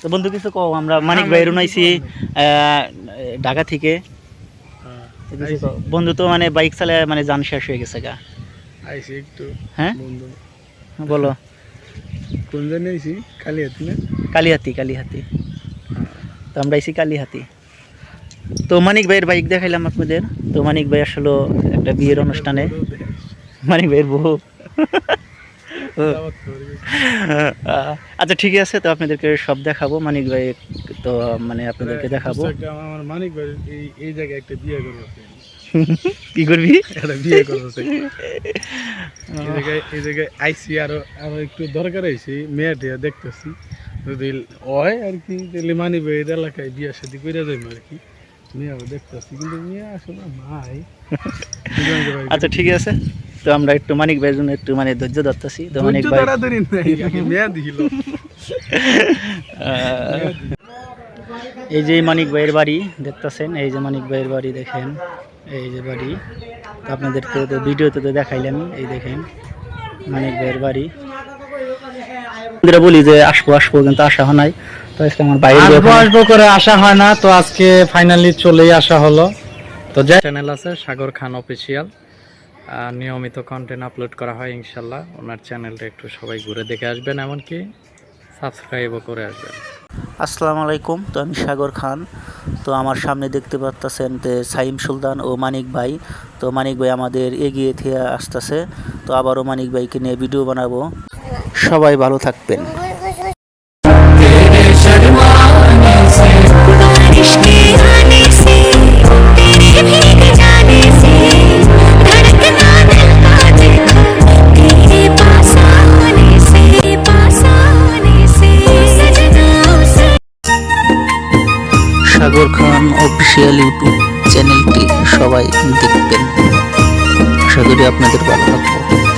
তো বন্ধু কিছু কও আমরা মানিক ভাই রুনাইছি ঢাকা থেকে। হ্যাঁ। বন্ধু তো মানে বাইক চালায় মানে যান শেষ হয়ে গেছে গা। আইসি একটু হ্যাঁ? বন্ধু। বলো। কোন জানি আইসি কালি হাতি না? কালিহাতি কালিহাতি। তো আমরা আইছি কালিহাতি। তো মানিক ভাইয়ের বাইক দেখাইলাম আপনাদের। তো মানিক ভাই আসলে একটা বিয়ের অনুষ্ঠানে। মানিক ভাইয়ের বউ। আচ্ছা ঠিক আছে তো আপনাদেরকে সব দেখাবো। মানিক ভাই তো মানে আপনাদেরকে দেখাবো। আমার মানিক ভাই এই জায়গায় একটা বিয়ে করব। কি করবি? বিয়ে করব এই জায়গায় এই জায়গায় আইসি আরও আরও একটু দরকার আইসি মেয়েটা দেখতেছি। যদি হয় আর কি তাহলে মানি ভাই এলাকায় বিয়ে শাদি করে যাবে আর কি। মেয়েও দেখতেছি কিন্তু মেয়ে আসলে নাই। আচ্ছা ঠিক আছে। তো আমরা একটু মানিক ভাইয়ের জন্য একটু মানে ধৈর্য ধরতেছি। তো মানিক ভাই এই যে মানিক ভাইয়ের বাড়ি দেখতেছেন এই যে মানিক ভাইয়ের বাড়ি দেখেন এই যে বাড়ি। তো আপনাদেরকে তো ভিডিওতে তো দেখাইলাম এই দেখেন মানিক ভাইয়ের বাড়ি। বলি যে আসব আসব কিন্তু আসা হয় নাই। তো আজকে আমার বাইরে আসব আসব করে আসা হয় না তো আজকে ফাইনালি চলেই আসা হলো। তো যে চ্যানেল আছে সাগর খান অফিসিয়াল নিয়মিত কন্টেন্ট আপলোড করা হয় ইনশাল্লাহ। ওনার চ্যানেলটা একটু সবাই ঘুরে দেখে আসবেন, এমনকি সাবস্ক্রাইবও করে আসবেন। আসসালামু আলাইকুম, তো আমি সাগর খান। তো আমার সামনে দেখতে পাচ্ছেন যে সাইম সুলতান ও মানিক ভাই। তো মানিক ভাই আমাদের এগিয়ে থেকে আসতেছে। তো আবারও মানিক ভাইকে নিয়ে ভিডিও বানাবো। সবাই ভালো থাকবেন। সাগর খান অফিসিয়াল ইউটিউব চ্যানেলটি সবাই দেখবেন। আশা করি আপনাদের ভালো লাগবে।